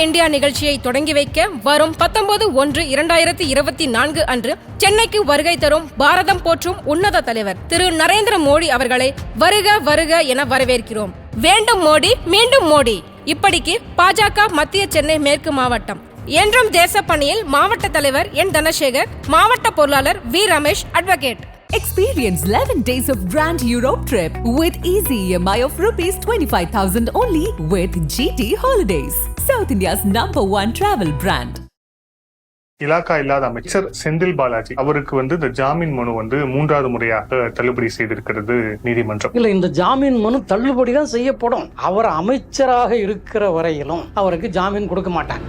India நிகழ்ச்சியை தொடங்கி வைக்க வரும் பத்தொன்பது ஒன்று இரண்டாயிரத்தி இருபத்தி நான்கு அன்று சென்னைக்கு வருகை தரும் பாரதம் போற்றும் உன்னத தலைவர் திரு நரேந்திர மோடி அவர்களை வருக வருக என வரவேற்கிறோம். வேண்டும் மோடி மீண்டும் மோடி. இப்படிக்கு பாஜக மத்திய சென்னை மேற்கு மாவட்டம். என்றும் தேசப்பணியில் மாவட்ட தலைவர் என் தனசேகர் மாவட்ட பொருளாளர் V Ramesh advocate Experience 11 days of Grand Europe trip with easy EMI of rupees 25,000 only with GT Holidays, South India's number one travel brand. இலாக்கா இல்லாத அமைச்சர் செந்தில் பாலாஜி அவருக்கு வந்து இந்த ஜாமீன் மனு வந்து மூன்றாவது முறையாக தள்ளுபடி செய்திருக்கிறது நீதிமன்றம். இல்ல இந்த ஜாமீன் மனு தள்ளுபடி தான் செய்யப்படும். அவர் அமைச்சராக இருக்கிற வரையிலும் அவருக்கு ஜாமீன் கொடுக்க மாட்டாங்க.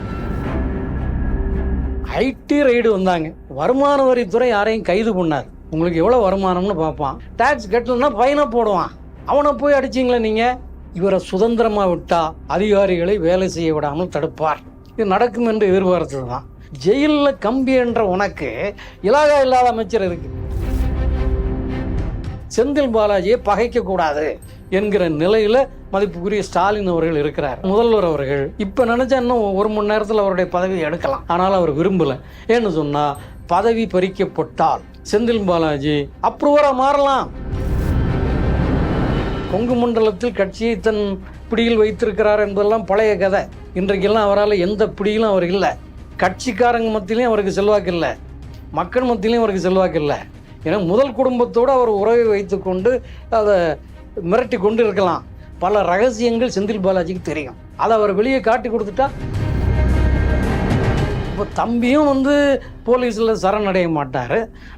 ஐடி ரைடு வந்தாங்க. வருமான வரித்துறை யாரையும் கைது பண்ணார். உங்களுக்கு எவ்வளோ வருமானம்னு பார்ப்பான். டேக்ஸ் கட்டலன்னா பையனை போடுவான். அவனை போய் அடிச்சிங்களே நீங்கள் இவரை சுதந்திரமாக விட்டால் அதிகாரிகளை வேலை செய்ய விடாமல் தடுப்பார். இது நடக்கும் என்று எதிர்பார்த்தது தான். ஜெயிலில் கம்பி என்ற உனக்கு இலாகா இல்லாத அமைச்சர் இருக்கு. செந்தில் பாலாஜியை பகைக்க கூடாது என்கிற நிலையில மதிப்புக்குரிய ஸ்டாலின் அவர்கள் இருக்கிறார். முதல்வர் அவர்கள் இப்ப நினைச்சா இன்னும் ஒரு மணி நேரத்தில் அவருடைய பதவியை எடுக்கலாம். ஆனால் அவர் விரும்பல. ஏன்னு சொன்னா பதவி பறிக்கப்பட்டால் செந்தில் பாலாஜி. அப்ரூவராக மாறலாம். கொங்கு மண்டலத்தில் கட்சியை தன் பிடியில் வைத்திருக்கிறார் என்பதெல்லாம் பழைய கதை. இன்றைக்கெல்லாம் அவரால் எந்த பிடியிலும் அவர் இல்லை. கட்சிக்காரங்க மத்தியிலையும் அவருக்கு செல்வாக்கு இல்லை. மக்கள் மத்தியிலையும் அவருக்கு செல்வாக்கு இல்லை. ஏன்னா முதல் குடும்பத்தோடு அவர் உறவை வைத்துக்கொண்டு அதை மிரட்டி கொண்டு இருக்கலாம் பல ரகசியங்கள் செந்தில் பாலாஜிக்கு தெரியும். அதை அவர் வெளியே காட்டி கொடுத்துட்டா? இப்போ தம்பியும் வந்து போலீஸில் சரணடைய மாட்டார்.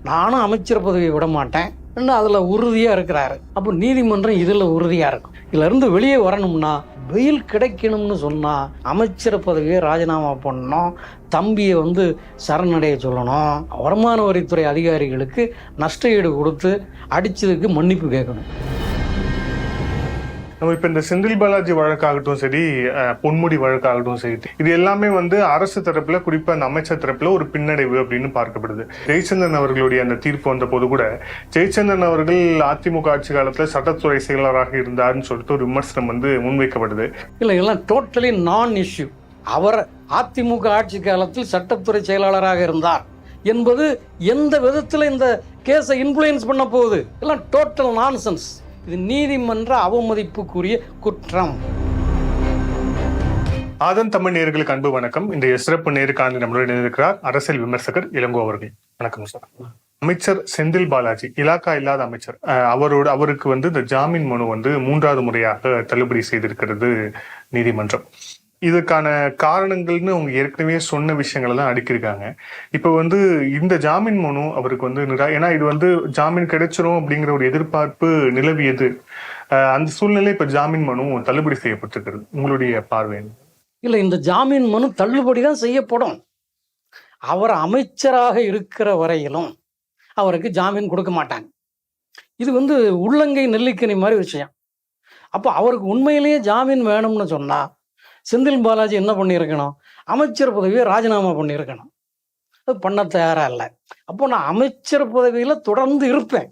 நானும் அமைச்சர் பதவியை விட மாட்டேன். இன்னும் அதில் உறுதியாக இருக்கிறாரு. அப்போ நீதிமன்றம் இதில் உறுதியாக இருக்கும். இதிலேருந்து வெளியே வரணும்னா வெயில் கிடைக்கணும்னு சொன்னால் அமைச்சர் பதவியை ராஜினாமா பண்ணணும். தம்பியை வந்து சரணடைய சொல்லணும். வருமான வரித்துறை அதிகாரிகளுக்கு நஷ்ட ஈடு கொடுத்து அடித்ததுக்கு மன்னிப்பு கேட்கணும். நம்ம இப்ப இந்த செந்தில் பாலாஜி வழக்காகட்டும் சரி பொன்முடி வழக்காகட்டும் சரி இது எல்லாமே வந்து அரசு தரப்புல குறிப்பா அந்த அமைச்சர் தரப்புல ஒரு பின்னடைவு அப்படின்னு பார்க்கப்படுது. ஜெயச்சந்திரன் அவர்களுடைய அந்த தீர்ப்பு வந்த போது கூட ஜெயச்சந்திரன் அவர்கள் அதிமுக ஆட்சி காலத்துல சட்டத்துறை செயலராக இருந்தார்னு சொல்லிட்டு ஒரு விமர்சனம் வந்து முன்வைக்கப்படுது. இல்லை எல்லாம் டோட்டலி நான் இஷ்யூ அவர் அதிமுக ஆட்சி காலத்தில் சட்டத்துறை செயலாளராக இருந்தார் என்பது எந்த விதத்தில் இந்த கேஸை இன்ஃப்ளூயன்ஸ் பண்ண போகுது? எல்லாம் டோட்டல் நான்சென்ஸ் இது நீதிமன்ற அவமதிப்புக்குரிய குற்றம். ஆதன் தமிழ் நேர்களுக்கு அன்பு வணக்கம். இந்த சிறப்பு நேருக்கான நம்மளுடன் இருக்கிறார் அரசியல் விமர்சகர் இளங்கோ அவர்கள். வணக்கம் சார். அமைச்சர் செந்தில் பாலாஜி இலாக்கா இல்லாத அமைச்சர். அவரோட அவருக்கு வந்து இந்த ஜாமீன் மனு வந்து மூன்றாவது முறையாக தள்ளுபடி செய்திருக்கிறது நீதிமன்றம். இதுக்கான காரணங்கள்னு அவங்க ஏற்கனவே சொன்ன விஷயங்கள் தான் அடுக்கியிருக்காங்க. இப்போ வந்து இந்த ஜாமீன் மனு அவருக்கு வந்து நிரா ஏன்னா இது வந்து ஜாமீன் கிடைச்சிரும் அப்படிங்கிற ஒரு எதிர்பார்ப்பு நிலவியது. அந்த சூழ்நிலை இப்போ ஜாமீன் மனு தள்ளுபடி செய்யப்பட்டிருக்கிறது. உங்களுடைய பார்வை இல்லை இந்த ஜாமீன் மனு தள்ளுபடி தான் செய்யப்படும். அவர் அமைச்சராக இருக்கிற வரையிலும் அவருக்கு ஜாமீன் கொடுக்க மாட்டாங்க. இது வந்து உள்ளங்கை நெல்லிக்கனி மாதிரி விஷயம். அப்போ அவருக்கு உண்மையிலேயே ஜாமீன் வேணும்னு சொன்னால் செந்தில் பாலாஜி என்ன பண்ணியிருக்கணும்? அமைச்சர் பதவியை ராஜினாமா பண்ணியிருக்கணும். அது பண்ண தயாராக இல்லை. அப்போ நான் அமைச்சர் பதவியில் தொடர்ந்து இருப்பேன்.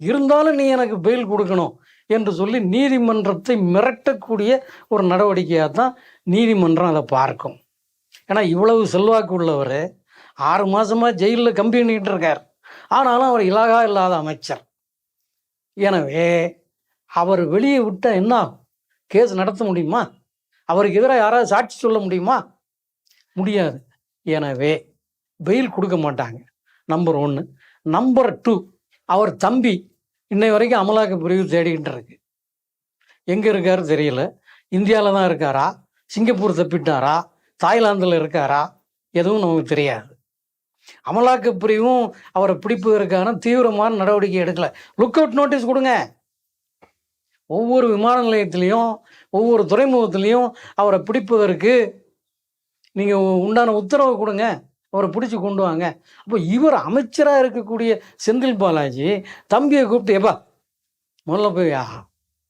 இருந்தாலும் நீ எனக்கு பெயில் கொடுக்கணும் என்று சொல்லி நீதிமன்றத்தை மிரட்டக்கூடிய ஒரு நடவடிக்கையாக தான் நீதிமன்றம் அதை பார்க்கும். ஏன்னா இவ்வளவு செல்வாக்கு உள்ளவர் ஆறு மாதமாக ஜெயிலில் கம்பி பண்ணிக்கிட்டு இருக்கார். ஆனாலும் அவர் இலாகா இல்லாத அமைச்சர். எனவே அவர் வெளியே விட்டால் என்ன கேஸ் நடத்த முடியுமா? அவருக்கு எதிராக யாராவது சாட்சி சொல்ல முடியுமா? முடியாது. எனவே பெயில் கொடுக்க மாட்டாங்க. நம்பர் ஒன்று நம்பர் டூ அவர் தம்பி இன்னை வரைக்கும் அமலாக்க பிரிவு தேடிக்கிட்டு இருக்கு. எங்கே இருக்காரு தெரியல. இந்தியாவில் தான் இருக்காரா? சிங்கப்பூர் தப்பிட்டாரா? தாய்லாந்தில் இருக்காரா? எதுவும் நமக்கு தெரியாது. அமலாக்க பிரிவும் அவரை பிடிப்பதற்கான தீவிரமான நடவடிக்கை எடுக்கலை. லுக் அவுட் நோட்டீஸ் கொடுங்க. ஒவ்வொரு விமான நிலையத்திலையும் ஒவ்வொரு துறைமுகத்துலேயும் அவரை பிடிப்பதற்கு நீங்கள் உண்டான உத்தரவை கொடுங்க. அவரை பிடிச்சி கொண்டு வாங்க. அப்போ இவர் அமைச்சராக இருக்கக்கூடிய செந்தில் பாலாஜி தம்பியை கூப்பிட்டு எப்பா முதல்ல போய் ஆ,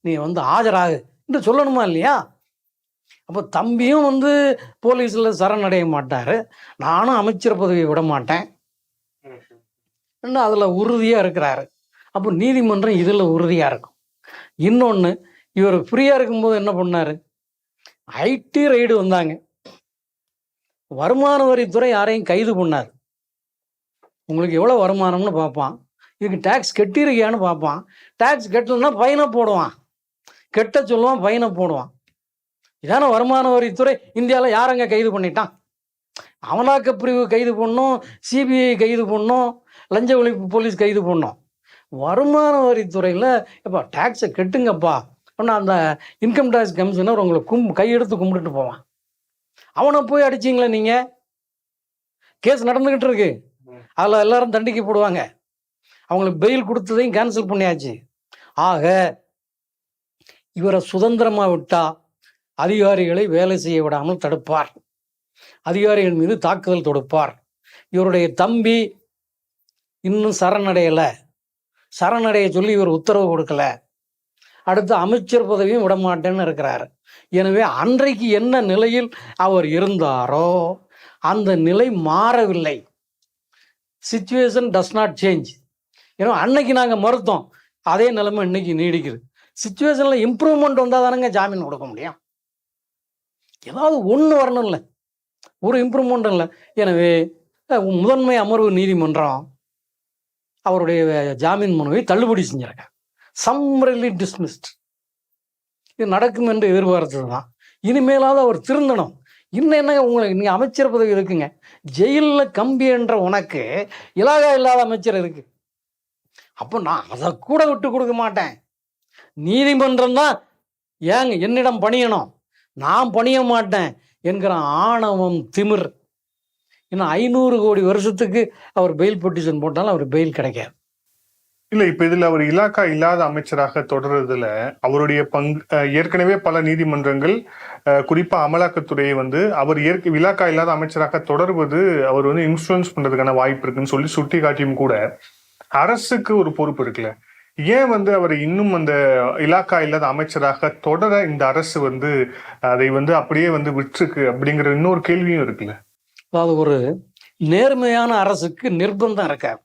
நீ வந்து ஆஜராகு. என்று சொல்லணுமா இல்லையா? அப்போ தம்பியும் வந்து போலீஸில் சரணடைய மாட்டார். நானும் அமைச்சர் பதவியை விட மாட்டேன். இன்னும் அதில் உறுதியாக இருக்கிறாரு. அப்போ நீதிமன்றம் இதில் உறுதியாக இருக்கும். இன்னொன்று இவர் ஃப்ரீயாக இருக்கும்போது என்ன பண்ணார்? ஐடி ரைடு வந்தாங்க. வருமான வரித்துறை யாரையும் கைது பண்ணார். உங்களுக்கு எவ்வளோ வருமானம்னு பார்ப்பான். இதுக்கு டேக்ஸ் கட்டியிருக்கியான்னு பார்ப்பான். டேக்ஸ் கட்டலைன்னா பையனை போடுவான். கெட்ட சொல்லுவான் பையனை போடுவான். இதான வருமான வரித்துறை. இந்தியாவில் யாரங்க கைது பண்ணிட்டான்? அமலாக்க பிரிவு கைது பண்ணோம் சிபிஐ கைது பண்ணோம் லஞ்ச ஒழிப்பு போலீஸ் கைது பண்ணோம். வருமான வரித்துறையில் எப்பா டேக்ஸை கட்டுங்கப்பா. அப்படின்னா அந்த இன்கம் டேக்ஸ் கமிஷனர் உங்களை கும் கையெடுத்து கும்பிட்டுட்டு போவான். அவனை போய் அடிச்சிங்களே நீங்கள் கேஸ் நடந்துக்கிட்டு இருக்கு. அதில் எல்லாரும் தண்டிக்க போடுவாங்க. அவங்களுக்கு பெயில் கொடுத்ததையும் கேன்சல் பண்ணியாச்சு. ஆக இவரை சுதந்திரமாக விட்டா அதிகாரிகளை வேலை செய்ய விடாமல் தடுப்பார். அதிகாரிகள் மீது தாக்குதல் தொடுப்பார். இவருடைய தம்பி இன்னும் சரணடையலை. சரணடைய சொல்லி இவர் உத்தரவு கொடுக்கல. அடுத்து அமைச்சர் பதவியும் விட மாட்டேன்னு இருக்கிறார். எனவே அன்றைக்கு என்ன நிலையில் அவர் இருந்தாரோ அந்த நிலை மாறவில்லை. சுச்சுவேஷன் டஸ் நாட் சேஞ்ச் ஏன்னா அன்னைக்கு நாங்கள் மறுத்தோம். அதே நிலைமை இன்னைக்கு நீடிக்குது. சுச்சுவேஷனில் இம்ப்ரூவ்மெண்ட் வந்தால் தானங்க ஜாமீன் கொடுக்க முடியும். ஏதாவது ஒன்று வரணும்ல ஒரு இம்ப்ரூவ்மெண்ட் இல்லை. எனவே முதன்மை அமர்வு நீதிமன்றம் அவருடைய ஜாமீன் மனுவை தள்ளுபடி செஞ்சிருக்காங்க சம்ரலி டிஸ்மிஸ்ட் இது நடக்கும் என்று எதிர்பார்த்தது தான் இனிமேலாவது அவர் திருந்தணும். இன்னும் என்ன உங்களுக்கு நீங்கள் அமைச்சர் பதவி இருக்குங்க. ஜெயிலில் கம்பி என்ற உனக்கு இலாகா இல்லாத அமைச்சர் இருக்கு. அப்போ நான் அதை கூட விட்டு கொடுக்க மாட்டேன். நீதிமன்றம் தான் ஏங்க என்னிடம் பணியணும். நான் பணிய மாட்டேன் என்கிற ஆணவம் திமிர். இன்னும் ஐநூறு கோடி வருஷத்துக்கு அவர் பெயில் பெட்டிஷன் போட்டாலும் அவர் பெயில் கிடைக்காது. இல்ல இப்ப இதுல அவர் இலாக்கா இல்லாத அமைச்சராக தொடர்றதுல அவருடைய பங்கு ஏற்கனவே பல நீதிமன்றங்கள் குறிப்பா அமலாக்கத்துறையை வந்து அவர் ஏற்க இலாக்கா இல்லாத அமைச்சராக தொடர்வது அவர் வந்து இன்ஃபுளுன்ஸ் பண்றதுக்கான வாய்ப்பு இருக்குன்னு சொல்லி சுட்டி காட்டியும் கூட அரசுக்கு ஒரு பொறுப்பு இருக்குல்ல. ஏன் வந்து அவர் இன்னும் அந்த இலாக்கா இல்லாத அமைச்சராக தொடர இந்த அரசு வந்து அதை வந்து அப்படியே வந்து விட்டுருக்கு அப்படிங்கிற இன்னொரு கேள்வியும் இருக்குல்ல. அதாவது ஒரு நேர்மையான அரசுக்கு நிர்பந்தம் இருக்காது.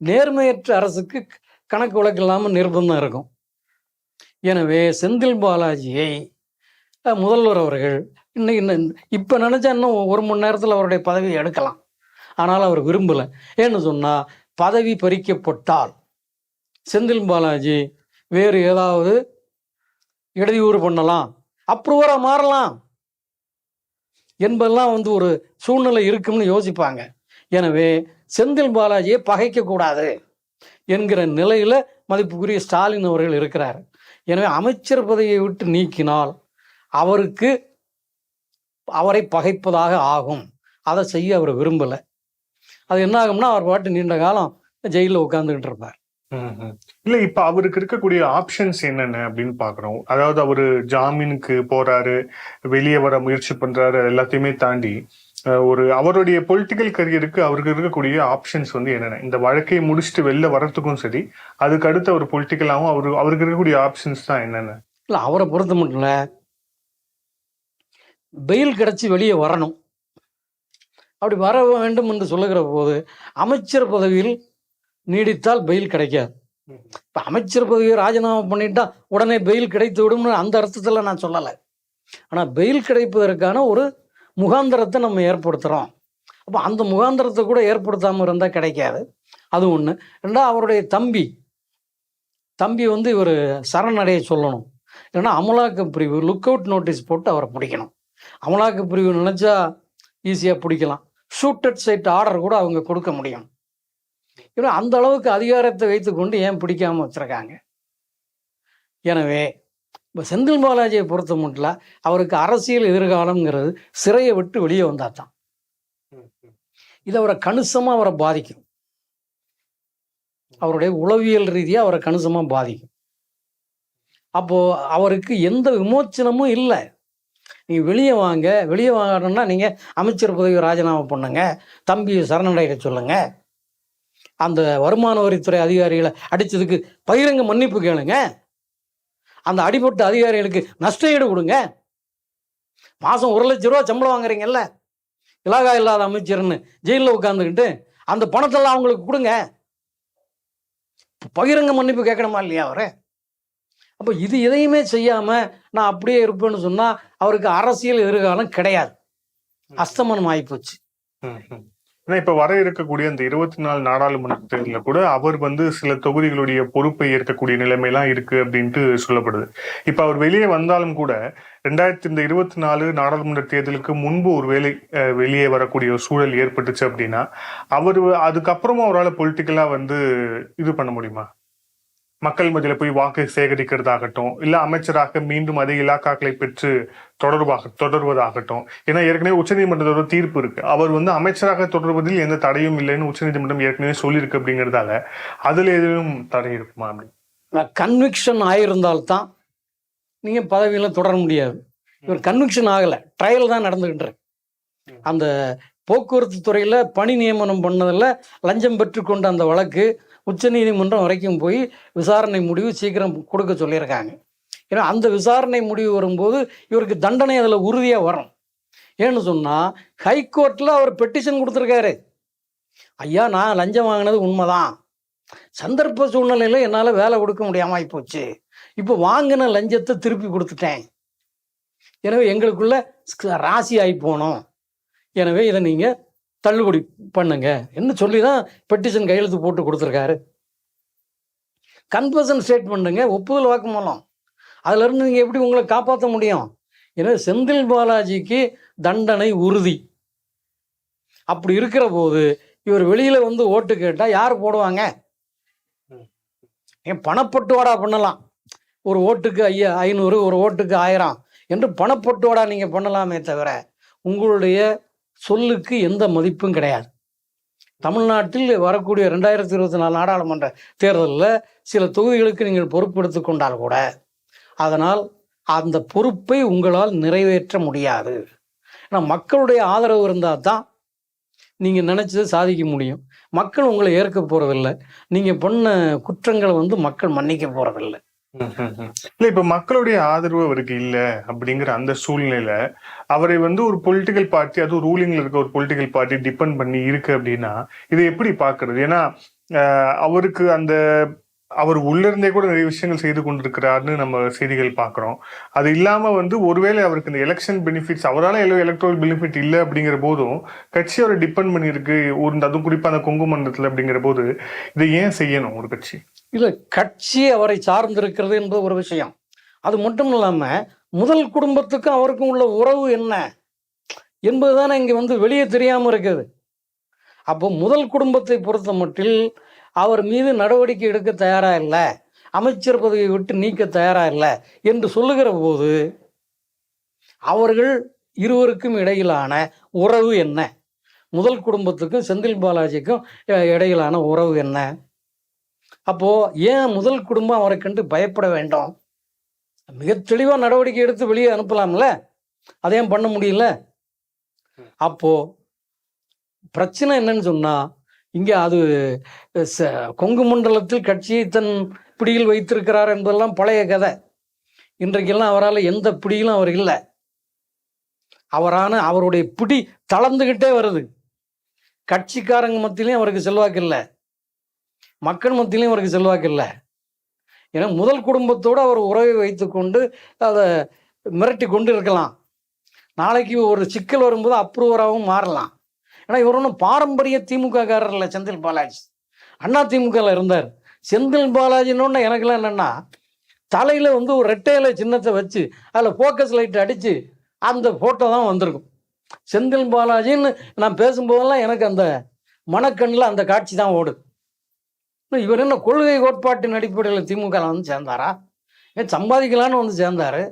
நேர்மையற்ற அரசுக்கு கணக்கு வழக்கு இல்லாமல் நிர்பந்தம் இருக்கும். எனவே செந்தில் பாலாஜியை முதல்வர் அவர்கள் இன்னைக்கு இன்னும் இப்போ நினச்சா இன்னும் ஒரு மணி நேரத்தில் அவருடைய பதவியை எடுக்கலாம். ஆனால் அவர் விரும்பலை. ஏன்னு சொன்னால் பதவி பறிக்கப்பட்டால் செந்தில் பாலாஜி வேறு ஏதாவது இடையூறு பண்ணலாம். அப்ரூவராக மாறலாம். என்பதெல்லாம் வந்து ஒரு சூழ்நிலை இருக்கும்னு யோசிப்பாங்க. எனவே செந்தில் பாலாஜியை பகைக்கக்கூடாது என்கிற நிலையில் மதிப்புக்குரிய ஸ்டாலின் அவர்கள் இருக்கிறார். எனவே அமைச்சர் பதவியை விட்டு நீக்கினால் அவருக்கு அவரை பகைப்பதாக ஆகும். அதை செய்ய அவர் விரும்பலை. அது என்ன ஆகும்னா அவர் பாட்டு நீண்ட காலம் ஜெயிலில் உட்காந்துக்கிட்டு இருப்பார். இல்ல இப்ப அவருக்கு இருக்கக்கூடிய ஆப்ஷன்ஸ் என்னென்ன அப்படின்னு பாக்குறோம். அதாவது அவரு ஜாமீனுக்கு போறாரு வெளியே வர முயற்சி பண்றாரு எல்லாத்தையுமே தாண்டி ஒரு அவருடைய பொலிட்டிக்கல் கரியருக்கு அவருக்கு இருக்கக்கூடிய ஆப்ஷன்ஸ் வந்து என்னென்ன? இந்த வழக்கை முடிச்சுட்டு வெளில வர்றதுக்கும் சரி அதுக்கு அடுத்து அவர் பொலிட்டிக்கலாவும் அவரு அவருக்கு இருக்கக்கூடிய ஆப்ஷன்ஸ் தான் என்னென்ன? இல்லை அவரை பொறுத்த மட்டும் இல்லை பெயில் கிடச்சி வெளியே வரணும். அப்படி வர வேண்டும் என்று சொல்லுகிற போது அமைச்சர் பதவியில் நீடித்தால் பெயில் கிடைக்காது. இப்போ அமைச்சர் பதவியை ராஜினாமா பண்ணிட்டா உடனே பெயில் கிடைத்து விடும்னு அந்த அர்த்தத்தில் நான் சொல்லலை. ஆனால் பெயில் கிடைப்பதற்கான ஒரு முகாந்திரத்தை நம்ம ஏற்படுத்துகிறோம் அப்போ அந்த முகாந்திரத்தை கூட ஏற்படுத்தாமல் இருந்தால் கிடைக்காது. அது ஒன்று ரெண்டாவது அவருடைய தம்பி. தம்பி வந்து இவர் சரணடைய சொல்லணும். இல்லைன்னா அமலாக்க பிரிவு லுக் அவுட் நோட்டீஸ் போட்டு அவரை பிடிக்கணும். அமலாக்க பிரிவு நினச்சா ஈஸியாக பிடிக்கலாம். ஷூட்டட் சைட் ஆர்டர் கூட அவங்க கொடுக்க முடியும். ஏன்னா அந்த அளவுக்கு அதிகாரத்தை வைத்துக்கொண்டு ஏன் பிடிக்காம வச்சுருக்காங்க? எனவே இப்போ செந்தில் பாலாஜியை பொறுத்த மட்டும் அவருக்கு அரசியல் எதிர்காலம்ங்கிறது சிறையை விட்டு வெளியே வந்தால் தான் இது அவரை கணிசமாக அவரை பாதிக்கும். அவருடைய உளவியல் ரீதியாக அவரை கணிசமாக பாதிக்கும். அப்போது அவருக்கு எந்த விமோச்சனமும் இல்லை. நீங்கள் வெளியே வாங்க வெளியே வாங்கணும்னா நீங்கள் அமைச்சர் பதவி ராஜினாமா பண்ணுங்க தம்பி சரணடைய சொல்லுங்கள் அந்த வருமான வரித்துறை அதிகாரிகளை அடித்ததுக்கு பகிரங்க மன்னிப்பு கேளுங்க. அந்த அடிபட்ட அதிகாரிகளுக்கு நஷ்ட ஈடு கொடுங்க. மாசம் ஒரு லட்ச ரூபா சம்பளம் வாங்குறீங்கல்ல? இலாகா இல்லாத அமைச்சர்னு ஜெயிலில் உட்காந்துக்கிட்டு அந்த பணத்தெல்லாம் அவங்களுக்கு கொடுங்க. பகிரங்க மன்னிப்பு கேட்கணுமா இல்லையா அவரு? அப்போ இது எதையுமே செய்யாம நான் அப்படியே இருப்பேன்னு சொன்னா அவருக்கு அரசியல் எதிர்காலம் கிடையாது. அஸ்தமனம் ஆயிப்போச்சு ஏன்னா இப்ப வர இருக்கக்கூடிய அந்த இருபத்தி நாலு நாடாளுமன்ற தேர்தலில் கூட அவர் வந்து சில தொகுதிகளுடைய பொறுப்பை ஏற்கக்கூடிய நிலைமையெல்லாம் இருக்கு அப்படின்ட்டு சொல்லப்படுது. இப்ப அவர் வெளியே வந்தாலும் கூட ரெண்டாயிரத்தி இந்த இருபத்தி நாலு நாடாளுமன்ற தேர்தலுக்கு முன்பு ஒரு வேலை வெளியே வரக்கூடிய ஒரு சூழல் ஏற்பட்டுச்சு அப்படின்னா அவர் அதுக்கப்புறமும் அவரால் பொலிட்டிக்கலா வந்து இது பண்ண முடியுமா? மக்கள் மத்தியில் போய் வாக்கு சேகரிக்கிறதாகட்டும் இல்லை அமைச்சராக மீண்டும் அதே இலாக்காக்களை பெற்று தொடர்பாக தொடர்வதாகட்டும். ஏன்னா ஏற்கனவே உச்சநீதிமன்றத்தோட தீர்ப்பு இருக்கு. அவர் வந்து அமைச்சராக தொடர்வதில் எந்த தடையும் இல்லைன்னு உச்சநீதிமன்றம் ஏற்கனவே சொல்லியிருக்கு அப்படிங்கிறதால அதில் எதுவும் தடை இருக்குமா அப்படி? கன்விக்ஷன் ஆகியிருந்தால்தான் நீங்கள் பதவியெல்லாம் தொடர முடியாது. இவர் கன்விக்ஷன் ஆகலை. ட்ரையல் தான் நடந்துகிட்டு அந்த போக்குவரத்து துறையில் பணி நியமனம் பண்ணதில் லஞ்சம் பெற்றுக்கொண்ட அந்த வழக்கு உச்சநீதிமன்றம் வரைக்கும் போய் விசாரணை முடிவு சீக்கிரம் கொடுக்க சொல்லியிருக்காங்க. ஏன்னா அந்த விசாரணை முடிவு வரும்போது இவருக்கு தண்டனை அதில் உறுதியாக வரும் ஏன்னு சொன்னால் ஹைகோர்ட்டில் அவர் பெட்டிஷன் கொடுத்துருக்காரு. ஐயா நான் லஞ்சம் வாங்கினது உண்மைதான். சந்தர்ப்ப சூழ்நிலையில் என்னால் வேலை கொடுக்க முடியாமல் ஆகிப்போச்சு இப்போ வாங்கின லஞ்சத்தை திருப்பி கொடுத்துட்டேன். எனவே எங்களுக்குள்ள ராசி ஆகி போனோம் எனவே இதை நீங்கள் தள்ளுபடி பண்ணுங்க. என்ன சொல்லி தான் பெட்டிஷன் கையெழுத்து போட்டு கொடுத்துருக்காரு. கன்ஃபர்ஷன் ஸ்டேட்மெண்ட்டுங்க ஒப்புதல் வாக்குமூலம். அதுலேருந்து நீங்கள் எப்படி உங்களை காப்பாற்ற முடியும்? ஏன்னா செந்தில் பாலாஜிக்கு தண்டனை உறுதி. அப்படி இருக்கிற போது இவர் வெளியில் வந்து ஓட்டு கேட்டால் யார் போடுவாங்க? ஏன் பணப்பட்டுவாடா பண்ணலாம். ஒரு ஓட்டுக்கு ஐயா ஐநூறு ஒரு ஓட்டுக்கு ஆயிரம் என்று பணப்பட்டுவாடா நீங்கள் பண்ணலாமே தவிர உங்களுடைய சொல்லுக்கு எந்த மதிப்பும் கிடையாது. தமிழ்நாட்டில் வரக்கூடிய ரெண்டாயிரத்தி இருபத்தி நாலு நாடாளுமன்ற தேர்தலில் சில தொகுதிகளுக்கு நீங்கள் பொறுப்பெடுத்து கொண்டால் கூட அதனால் அந்த பொறுப்பை உங்களால் நிறைவேற்ற முடியாது. ஏன்னா மக்களுடைய ஆதரவு இருந்தால் தான் நீங்கள் நினச்சதை சாதிக்க முடியும். மக்கள் உங்களை ஏற்க போகிறதில்ல நீங்கள் பண்ண குற்றங்களை வந்து மக்கள் மன்னிக்க போகிறதில்ல இல்ல இப்ப மக்களுடைய ஆதரவு அவருக்கு இல்ல அப்படிங்கிற அந்த சூழ்நிலையில அவரை வந்து ஒரு பொலிட்டிக்கல் பார்ட்டி அதுவும் ரூலிங்ல இருக்க ஒரு பொலிட்டிக்கல் பார்ட்டி டிபெண்ட் பண்ணி இருக்கு அப்படின்னா இதை எப்படி பாக்குறது ஏன்னா ஆஹ், அவருக்கு அந்த அவர் உள்ளிருந்தே கூட நிறைய விஷயங்கள் செய்து கொண்டிருக்கிறாருன்னு நம்ம செய்திகள் பார்க்குறோம். அது இல்லாமல் வந்து ஒருவேளை அவருக்கு இந்த எலெக்ஷன் பெனிஃபிட்ஸ் அவரால் எல்லோ எலக்ட்ரல் பெனிஃபிட் இல்லை அப்படிங்கிற போதும் கட்சி அவரை டிபெண்ட் பண்ணியிருக்கு. ஒரு அதுவும் குறிப்பாக அந்த கொங்கு மண்டலத்துல அப்படிங்கிற போது இதை ஏன் செய்யணும் ஒரு கட்சி? இல்லை கட்சி அவரை சார்ந்திருக்கிறது என்பது ஒரு விஷயம். அது மட்டும் இல்லாமல் முதல் குடும்பத்துக்கும் அவருக்கும் உள்ள உறவு என்ன என்பது தானே இங்கே வந்து வெளியே தெரியாமல் இருக்குது. அப்போ முதல் குடும்பத்தை பொறுத்த மட்டில் அவர் மீது நடவடிக்கை எடுக்க தயாராக இல்லை? அமைச்சர் பதவியை விட்டு நீக்க தயாராக இல்லை? என்று சொல்லுகிற போது அவர்கள் இருவருக்கும் இடையிலான உறவு என்ன? முதல் குடும்பத்துக்கும் செந்தில் பாலாஜிக்கும் இடையிலான உறவு என்ன? அப்போ ஏன் முதல் குடும்பம் அவரை கண்டு பயப்பட வேண்டும்? மிக தெளிவாக நடவடிக்கை எடுத்து வெளியே அனுப்பலாம்ல? அதையும் பண்ண முடியல? அப்போ பிரச்சனை என்னன்னு சொன்னா இங்கே அது ச- கொங்கு மண்டலத்தில் கட்சியை தன் பிடியில் வைத்திருக்கிறார் என்பதெல்லாம் பழைய கதை. இன்றைக்கெல்லாம் அவரால் எந்த பிடியிலும் அவர் இல்லை. அவரான அவருடைய பிடி தளர்ந்துகிட்டே வருது. கட்சிக்காரங்க மத்தியிலையும் அவருக்கு செல்வாக்கு இல்லை. மக்கள் மத்தியிலையும் அவருக்கு செல்வாக்கு இல்லை. ஏன்னா முதல் குடும்பத்தோடு அவர் உறவை வைத்துக்கொண்டு அதை மிரட்டி கொண்டு இருக்கலாம் நாளைக்கு ஒரு சிக்கல் வரும்போது அப்ரூவராகவும் மாறலாம். ஏன்னா இவர் ஒன்றும் பாரம்பரிய திமுககாரர் இல்லை செந்தில் பாலாஜி. அண்ணா திமுகவில் இருந்தார். செந்தில் பாலாஜின்னு எனக்குலாம் என்னென்னா தலையில் வந்து ஒரு ரெட்டையில சின்னத்தை வச்சு அதில் ஃபோக்கஸ் லைட் அடித்து அந்த ஃபோட்டோ தான் வந்திருக்கும். செந்தில் பாலாஜின்னு நான் பேசும்போதெல்லாம் எனக்கு அந்த மனக்கண்ணில் அந்த காட்சி தான் ஓடுது. இன்னும் இவர் என்ன கொள்கை கோட்பாட்டின் அடிப்படையில் திமுக வந்து சேர்ந்தாரா? ஏன் சம்பாதிக்கலான்னு வந்து சேர்ந்தாரு.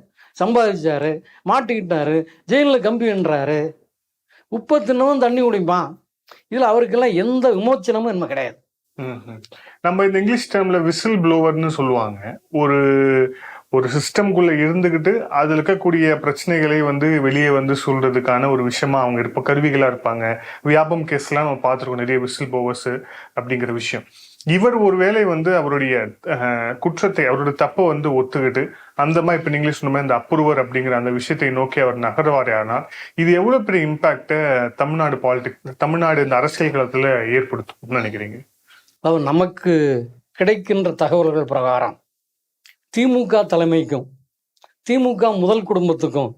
சம்பாதிச்சாரு மாட்டிக்கிட்டாரு ஜெயிலில் கம்பின்றாரு உப்பை தின்னவும் தண்ணி குடிப்பான். இதில் அவருக்கெல்லாம் எந்த விமோச்சனமும் என்ன கிடையாது. நம்ம இந்த இங்கிலீஷ் டேர்ம்ல விசில் ப்ளோவர்னு சொல்லுவாங்க. ஒரு ஒரு சிஸ்டம்குள்ள இருந்துகிட்டு அதுல இருக்கக்கூடிய பிரச்சனைகளை வந்து வெளியே வந்து சொல்றதுக்கான ஒரு விஷயமா அவங்க இருப்ப கருவிகளா இருப்பாங்க. வியாபம் கேஸ்லாம் நம்ம பார்த்துருக்கோம். நிறைய விசில் ப்ளோவர்ஸ் அப்படிங்கிற விஷயம். இவர் ஒருவேளை வந்து அவருடைய குற்றத்தை அவருடைய தப்பை வந்து ஒத்துக்கிட்டு அந்த மாதிரி இப்ப நீங்களே சொன்ன மாதிரி இந்த அப்ரூவர் அப்படிங்கிற அந்த விஷயத்தை நோக்கி அவர் நகர்வாரே இது எவ்வளவு பெரிய இம்பாக்ட தமிழ்நாடு பாலிடிக்ஸ் தமிழ்நாடு இந்த அரசியல் களத்துல ஏற்படுத்தும்னு நினைக்கிறீங்க? அதாவது நமக்கு கிடைக்கின்ற தகவல்கள் பிரகாரம் திமுக தலைமைக்கும் திமுக முதல் குடும்பத்துக்கும்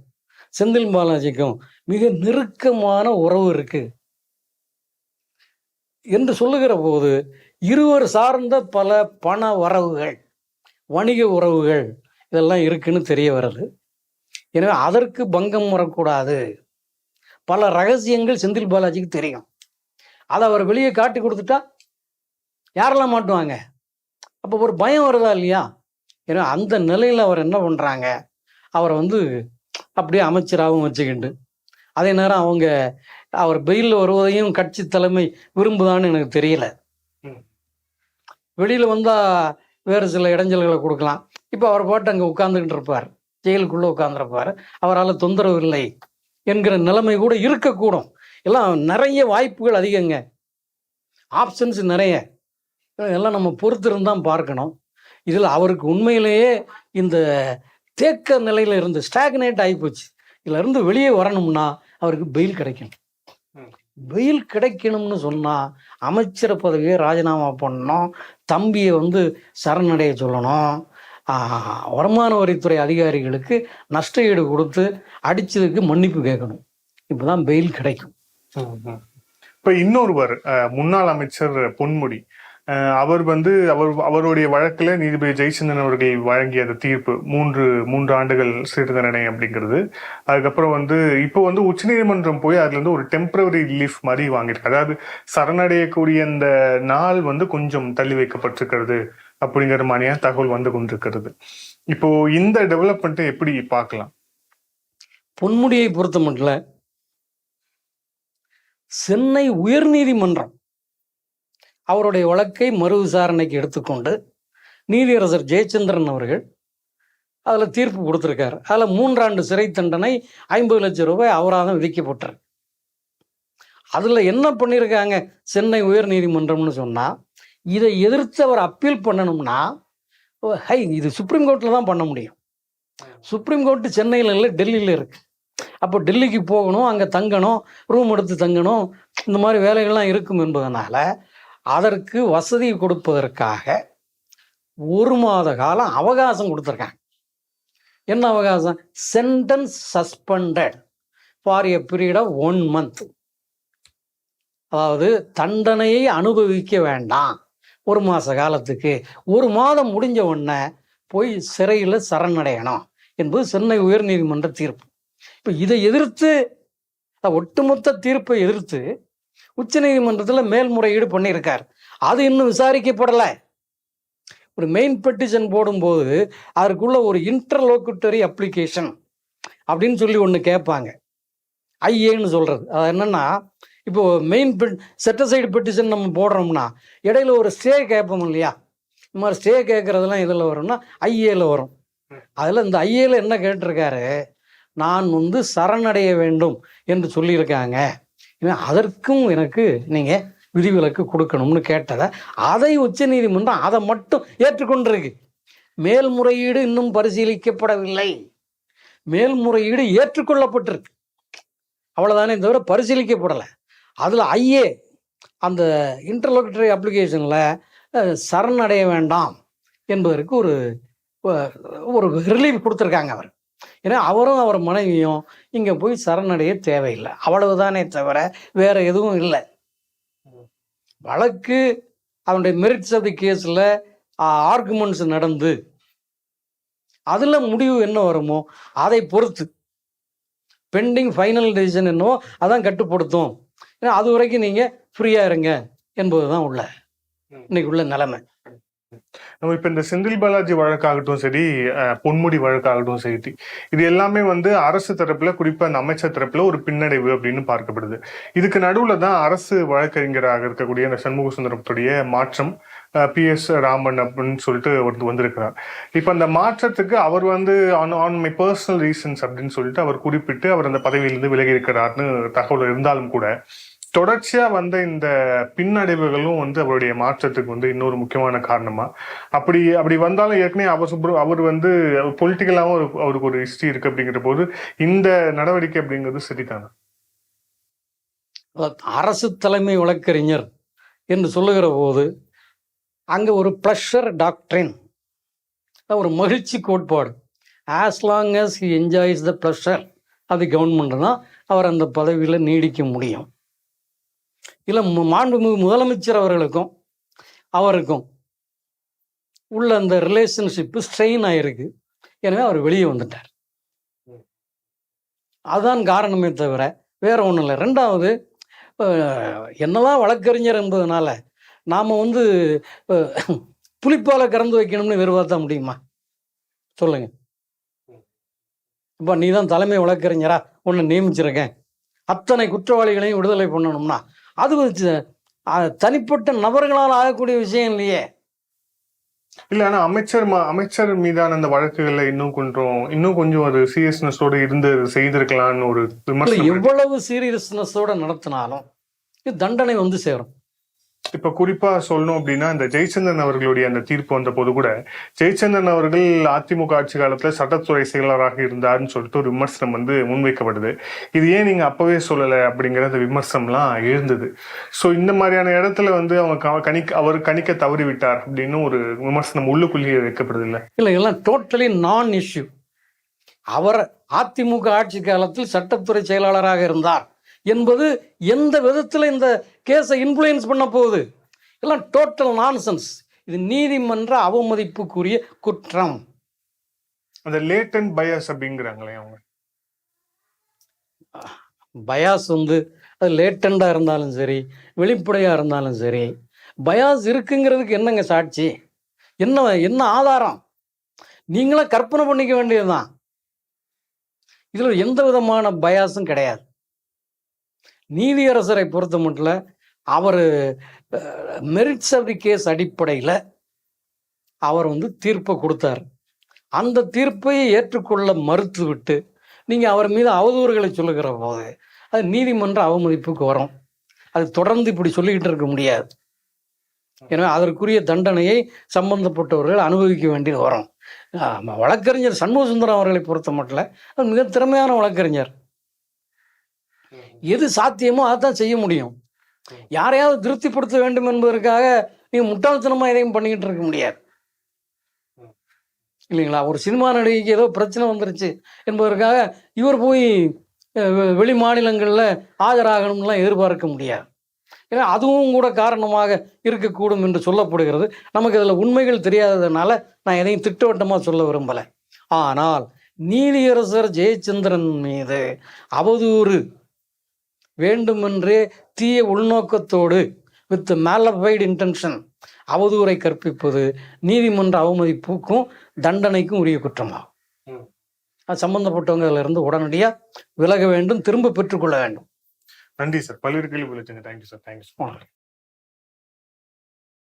செந்தில் பாலாஜிக்கும் மிக நெருக்கமான உறவு இருக்கு. என்று சொல்லுகிற போது இருவர் சார்ந்த பல பண வரவுகள் வணிக உறவுகள் இதெல்லாம் இருக்குன்னு தெரிய வருது. எனவே அதற்கு பங்கம் வரக்கூடாது. பல ரகசியங்கள் செந்தில் பாலாஜிக்கு தெரியும். அதை அவர் வெளியே காட்டி கொடுத்துட்டா யாரெல்லாம் மாட்டுவாங்க? அப்போ ஒரு பயம் வருதா இல்லையா? ஏன்னா அந்த நிலையில் அவர் என்ன பண்ணுறாங்க அவரை வந்து அப்படியே அமைச்சராகவும் வச்சுக்கிண்டு அதே நேரம் அவங்க அவர் பெயிலில் வருவதையும் கட்சி தலைமை விரும்புதான்னு எனக்கு தெரியல. வெளியில் வந்தால் வேறு சில இடைஞ்சல்களை கொடுக்கலாம். இப்போ அவர் பாட்டு அங்கே உட்காந்துக்கிட்டு இருப்பார். ஜெயிலுக்குள்ளே உட்காந்துருப்பார் அவரால் தொந்தரவு இல்லை என்கிற நிலைமை கூட இருக்கக்கூடும். எல்லாம் நிறைய வாய்ப்புகள் அதிகங்க. ஆப்ஷன்ஸ் நிறைய. எல்லாம் நம்ம பொறுத்திருந்தான் பார்க்கணும். இதில் அவருக்கு உண்மையிலேயே இந்த தேக்க நிலையில இருந்து ஸ்டாக்னேட் ஆகிப்போச்சு இதுல இருந்து வெளியே வரணும்னா அவருக்கு பெயில் கிடைக்கணும். பெயில் கிடைக்கணும்னு சொன்னா அமைச்சர் பதவியை ராஜினாமா பண்ணணும். தம்பியை வந்து சரணடைய சொல்லணும். ஆஹ், வருமான வரித்துறை அதிகாரிகளுக்கு நஷ்ட ஈடு கொடுத்து அடிச்சதுக்கு மன்னிப்பு கேட்கணும். இப்போதான் பெயில் கிடைக்கும். இப்ப இன்னொருவர் முன்னாள் அமைச்சர் பொன்முடி அவர் வந்து அவர் அவருடைய வழக்கில் நீதிபதி ஜெயச்சந்திரன் அவர்கள் வழங்கிய அந்த தீர்ப்பு மூன்று மூன்று ஆண்டுகள் சிறு தண்டனை அப்படிங்கிறது. அதுக்கப்புறம் வந்து இப்போ வந்து உச்சநீதிமன்றம் போய் அதுலேருந்து ஒரு டெம்பரவரி ரிலீஃப் மாதிரி வாங்கியிருக்கு. அதாவது சரணடையக்கூடிய அந்த நாள் வந்து கொஞ்சம் தள்ளி வைக்கப்பட்டிருக்கிறது அப்படிங்கிற மாதிரியான தகவல் வந்து கொண்டிருக்கிறது. இப்போ இந்த டெவலப்மெண்ட்டை எப்படி பார்க்கலாம்? பொன்முடியை பொறுத்த மட்டும் சென்னை உயர்நீதிமன்றம் அவருடைய வழக்கை மறு விசாரணைக்கு எடுத்துக்கொண்டு நீதியரசர் ஜெயச்சந்திரன் அவர்கள் அதில் தீர்ப்பு கொடுத்துருக்காரு. அதில் மூன்றாண்டு சிறை தண்டனை ஐம்பது லட்சம் ரூபாய் அபராதம் விதிக்கப்பட்டார் அதில் என்ன பண்ணியிருக்காங்க சென்னை உயர் நீதிமன்றம்னு சொன்னால் இதை எதிர்த்து அவர் அப்பீல் பண்ணணும்னா ஓ, ஹை இது சுப்ரீம் கோர்ட்டில் தான் பண்ண முடியும். சுப்ரீம் கோர்ட்டு சென்னையில் இல்லை டெல்லியில் இருக்கு. அப்போ டெல்லிக்கு போகணும் அங்கே தங்கணும் ரூம் எடுத்து தங்கணும் இந்த மாதிரி வேலைகள்லாம் இருக்கும் என்பதனால அதற்கு வசதி கொடுப்பதற்காக ஒரு மாத காலம் அவகாசம் கொடுத்துருக்காங்க. என்ன அவகாசம்? Sentence suspended for a period of one month அதாவது தண்டனையை அனுபவிக்க வேண்டாம். ஒரு மாத காலத்துக்கு. ஒரு மாதம் முடிஞ்ச உடனே போய் சிறையில் சரணடையணும் என்பது சென்னை உயர்நீதிமன்ற தீர்ப்பு. இப்போ இதை எதிர்த்து ஒட்டுமொத்த தீர்ப்பை எதிர்த்து உச்சநீதிமன்றத்தில் மேல்முறையீடு பண்ணியிருக்கார். அது இன்னும் விசாரிக்கப்படலை. ஒரு மெயின் பெட்டிஷன் போடும்போது அதற்குள்ள ஒரு இன்டர்லோக்குட்டரி அப்ளிகேஷன் அப்படின்னு சொல்லி ஒன்று கேட்பாங்க. ஐஏன்னு சொல்கிறது அது என்னன்னா இப்போ மெயின் பெட் செட்டசைடு பெட்டிஷன் நம்ம போடுறோம்னா இடையில ஒரு ஸ்டே கேட்போம் இல்லையா? இந்த மாதிரி ஸ்டே கேட்குறதெல்லாம் இதில் வரும்னா ஐஏல வரும். அதில் இந்த ஐஏல என்ன கேட்டிருக்காரு? நான் வந்து சரணடைய வேண்டும் என்று சொல்லியிருக்காங்க. இவன் அதற்கும் எனக்கு நீங்கள் விதிவிலக்கு கொடுக்கணும்னு கேட்டதை அதை உச்சநீதிமன்றம் அதை மட்டும் ஏற்றுக்கொண்டிருக்கு. மேல்முறையீடு இன்னும் பரிசீலிக்கப்படவில்லை. மேல்முறையீடு ஏற்றுக்கொள்ளப்பட்டிருக்கு. அவ்வளோதானே தவிர பரிசீலிக்கப்படலை. அதில் ஐஏ அந்த இன்டர்லோகட்டரி அப்ளிகேஷனில் சரணடைய வேண்டாம் என்பதற்கு ஒரு ஒரு ரிலீஃப் கொடுத்துருக்காங்க அவர். ஏன்னா அவரும் அவர் மனைவியும் இங்கே போய் சரணடைய தேவையில்லை. அவ்வளவுதானே தவிர வேற எதுவும் இல்லை. வழக்கு அவனுடைய மெரிட்ஸ் ஆஃப் தி கேஸில் ஆர்குமெண்ட்ஸ் நடந்து அதில் முடிவு என்ன வருமோ அதை பொறுத்து. பெண்டிங் ஃபைனல் டெசிஷன் என்னவோ அதான் கட்டுப்படுத்தும். ஏன்னா அது வரைக்கும் நீங்கள் ஃப்ரீயாக இருங்க என்பது தான் உள்ள இன்னைக்கு உள்ள நிலைமை. நம்ம இப்ப இந்த செந்தில் பாலாஜி வழக்காகட்டும் சரி பொன்முடி வழக்காகட்டும் சரி இது எல்லாமே வந்து அரசு தரப்புல குறிப்பா அந்த அமைச்சர் தரப்புல ஒரு பின்னடைவு அப்படின்னு பார்க்கப்படுது. இதுக்கு நடுவுல தான் அரசு வழக்கறிஞராக இருக்கக்கூடிய இந்த சண்முக சுந்தரத்துடைய மாற்றம் பி. எஸ். ராமன் அப்படின்னு சொல்லிட்டு ஒருத்தர் வந்திருக்கிறார். இப்போ அந்த மாற்றத்துக்கு அவர் வந்து on on my personal reasons அப்படின்னு சொல்லிட்டு அவர் குறிப்பிட்டு அவர் அந்த பதவியிலிருந்து விலகி இருக்கிறார்னு தகவல் இருந்தாலும் கூட தொடர்ச்சியாக வந்த இந்த பின்னடைவுகளும் வந்து அவருடைய மாற்றத்துக்கு வந்து இன்னொரு முக்கியமான காரணமா. அப்படி அப்படி வந்தாலும் ஏற்கனவே அவர் சுப்ரு அவர் வந்து பொலிட்டிக்கலாகவும் ஒரு அவருக்கு ஒரு ஹிஸ்ட்ரி இருக்கு அப்படிங்கிற போது இந்த நடவடிக்கை அப்படிங்கிறது சரிதானே அரசு தலைமை வழக்கறிஞர் என்று சொல்லுகிற போது அங்கே ஒரு ப்ளஷர் டாக்டரின் ஒரு மகிழ்ச்சி கோட்பாடு. As long as he enjoys the pleasure அது கவர்மெண்ட் தான் அவர் அந்த பதவியில் நீடிக்க முடியும். இல்லை மு- மாண்புமிகு முதலமைச்சர் அவர்களுக்கும் அவருக்கும் உள்ள அந்த ரிலேஷன்ஷிப்பு ஸ்ட்ரெயின் ஆயிருக்கு. எனவே அவர் வெளியே வந்துட்டார். அதுதான் காரணமே தவிர வேற ஒன்றும் இல்லை. ரெண்டாவது என்னதான் வழக்கறிஞர் என்பதனால நாம் வந்து புளிப்பால் புளிப்பால கறந்து வைக்கணும்னு எதிர்பார்த்தா முடியுமா? சொல்லுங்க. இப்போ நீ தான் தலைமை வழக்கறிஞரா? உன்னை நியமிச்சிருக்கேன். அத்தனை குற்றவாளிகளையும் விடுதலை பண்ணணும்னா அது தனிப்பட்ட நபர்களால் ஆகக்கூடிய விஷயம் இல்லையே. இல்ல ஆனா அமைச்சர் அமைச்சர் மீதான அந்த வழக்குகள்ல இன்னும் கொஞ்சம் இன்னும் கொஞ்சம் ஒரு சீரியஸ்னஸோட இருந்து செய்திருக்கலாம்னு ஒரு எவ்வளவு சீரியஸ்னஸோட நடத்தினாலும் இது தண்டனை வந்து சேரும். இப்ப குறிப்பா சொல்லணும் அப்படின்னா இந்த ஜெயச்சந்திரன் அவர்களுடைய அந்த தீர்ப்பு வந்த போது கூட ஜெயச்சந்திரன் அவர்கள் அதிமுக ஆட்சி காலத்துல சட்டத்துறை செயலராக இருந்தார்னு சொல்லிட்டு ஒரு விமர்சனம் வந்து முன்வைக்கப்படுது. இது ஏன் நீங்க அப்பவே சொல்லலை அப்படிங்கிற அந்த விமர்சனம்லாம் எழுந்தது. ஸோ இந்த மாதிரியான இடத்துல வந்து அவங்க க- கணிக்க அவர் கணிக்க தவறி விட்டார் அப்படின்னு ஒரு விமர்சனம் உள்ளுக்குள்ளேயே வைக்கப்படுது இல்லை? இல்லை எல்லாம் டோட்டலி நான் இஷ்யூ அவர் அதிமுக ஆட்சி காலத்தில் சட்டத்துறை செயலாளராக இருந்தார். என்பது எந்த விதத்தில் இந்த கேஸை இன்ஃப்ளூயன்ஸ் பண்ண போகுது? எல்லாம் டோட்டல் நான்சென்ஸ் இது நீதிமன்ற அவமதிப்புக்குரிய குற்றம். அந்த லேட் அண்ட் பயஸ் அப்படிங்கிறாங்களே அவங்க. பயாஸ் வந்து அது லேட்டண்டாக இருந்தாலும் சரி வெளிப்படையாக இருந்தாலும் சரி பயாஸ் இருக்குங்கிறதுக்கு என்னங்க சாட்சி? என்ன என்ன ஆதாரம்? நீங்களே கற்பனை பண்ணிக்க வேண்டியதுதான். இதில் எந்த விதமான பயாஸும் கிடையாது. நீதியரசரை பொறுத்த மட்டும் அவர் மெரிட்ஸ் ஆஃப் தி கேஸ் அடிப்படையில் அவர் வந்து தீர்ப்பை கொடுத்தார். அந்த தீர்ப்பை ஏற்றுக்கொள்ள மறுத்துவிட்டு நீங்கள் அவர் மீது அவதூறுகளை சொல்லுகிற போது அது நீதிமன்ற அவமதிப்புக்கு வரும். அது தொடர்ந்து இப்படி சொல்லிக்கிட்டு இருக்க முடியாது. எனவே அதற்குரிய தண்டனையை சம்பந்தப்பட்டவர்கள் அனுபவிக்க வேண்டியது வரும். வழக்கறிஞர் சண்முக சுந்தரம் அவர்களை பொறுத்த மட்டும் மிக திறமையான வழக்கறிஞர். எது சாத்தியமோ அதைத்தான் செய்ய முடியும். யாரையாவது திருப்திப்படுத்த வேண்டும் என்பதற்காக நீங்க முட்டாள்தனமா எதையும் பண்ணிக்கிட்டு இருக்க முடியாது. இல்லைங்களா? ஒரு சினிமா நடிகைக்கு ஏதோ பிரச்சனை வந்துருச்சு என்பதற்காக இவர் போய் வெளி மாநிலங்களில் ஆஜராகணும்லாம் எதிர்பார்க்க முடியாது. ஏன்னா அதுவும் கூட காரணமாக இருக்கக்கூடும் என்று சொல்லப்படுகிறது. நமக்கு இதில் உண்மைகள் தெரியாததுனால நான் எதையும் திட்டவட்டமாக சொல்ல விரும்பலை. ஆனால் நீதியரசர் ஜெயச்சந்திரன் மீது அவதூறு வேண்டுமென்றே தீய உள்நோக்கத்தோடு வித் மேலபைடு இன்டென்ஷன் அவதூறை கற்பிப்பது நீதிமன்ற அவமதிப்புக்கும் தண்டனைக்கும் உரிய குற்றமாகும். அது சம்பந்தப்பட்டவங்க அதுல இருந்து உடனடியாக விலக வேண்டும் திரும்ப பெற்றுக்கொள்ள வேண்டும். நன்றி சார் பல்வேறு கேள்வி தேங்க்யூ சார் தேங்க்யூ.